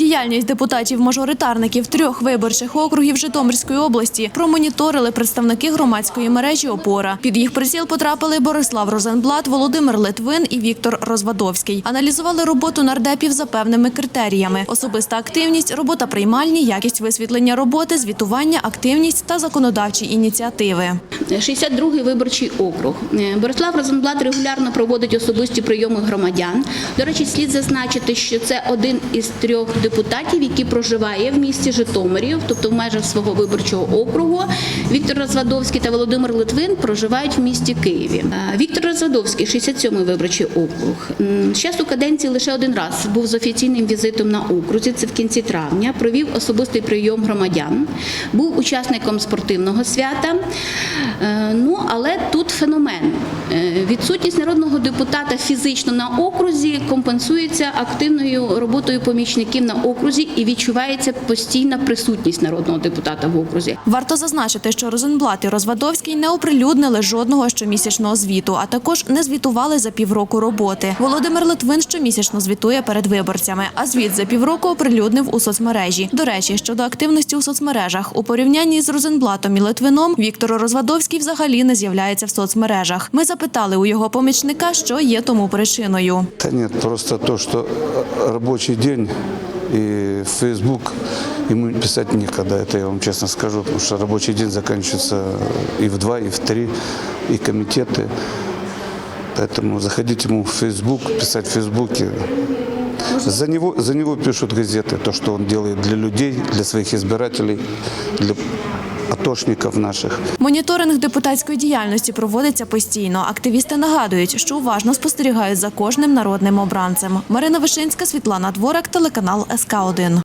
Діяльність депутатів-мажоритарників трьох виборчих округів Житомирської області промоніторили представники громадської мережі «Опора». Під їх приціл потрапили Борислав Розенблат, Володимир Литвин і Віктор Розвадовський. Аналізували роботу нардепів за певними критеріями: особиста активність, робота приймальні, якість висвітлення роботи, звітування, активність та законодавчі ініціативи. 62-й виборчий округ. Е, Борислав Розенблат регулярно проводить особисті прийоми громадян. До речі, слід зазначити, що це один із трьох депутатів, який проживає в місті Житомирів, тобто в межах свого виборчого округу. Віктор Розвадовський та Володимир Литвин проживають в місті Києві. Е, Віктор Розвадовський, 67-й виборчий округ. М, З часу каденції лише один раз був з офіційним візитом на окрузі. Це в кінці травня. Провів особистий прийом громадян. Був учасником спортивного свята. Е, Ну, але тут феномен. Відсутність народного депутата фізично на окрузі компенсується активною роботою помічників на окрузі і відчувається постійна присутність народного депутата в окрузі. Варто зазначити, що Розенблат і Розвадовський не оприлюднили жодного щомісячного звіту, а також не звітували за півроку роботи. Володимир Литвин щомісячно звітує перед виборцями, а звіт за півроку оприлюднив у соцмережі. До речі, щодо активності у соцмережах, у порівнянні з Розенблатом і Литвином Віктор Розвадовський взагалі не з'являється в соцмережах. Ми запитали у його помічника, що є тому причиною. Да нет, просто то, что э, рабочий день и Facebook ему писать некогда, это я вам честно скажу, потому что рабочий день заканчивается и в 2, и в 3, и комитеты. Поэтому заходить ему в Facebook, писать в Фейсбуке. За него, за него пишут газеты, то, что он делает для людей, для своих избирателей, для атошников наших. Моніторинг депутатської діяльності проводиться постійно. Активісти нагадують, що уважно спостерігають за кожним народним обранцем. Марина Вишинська, Світлана Дворак, телеканал СК 1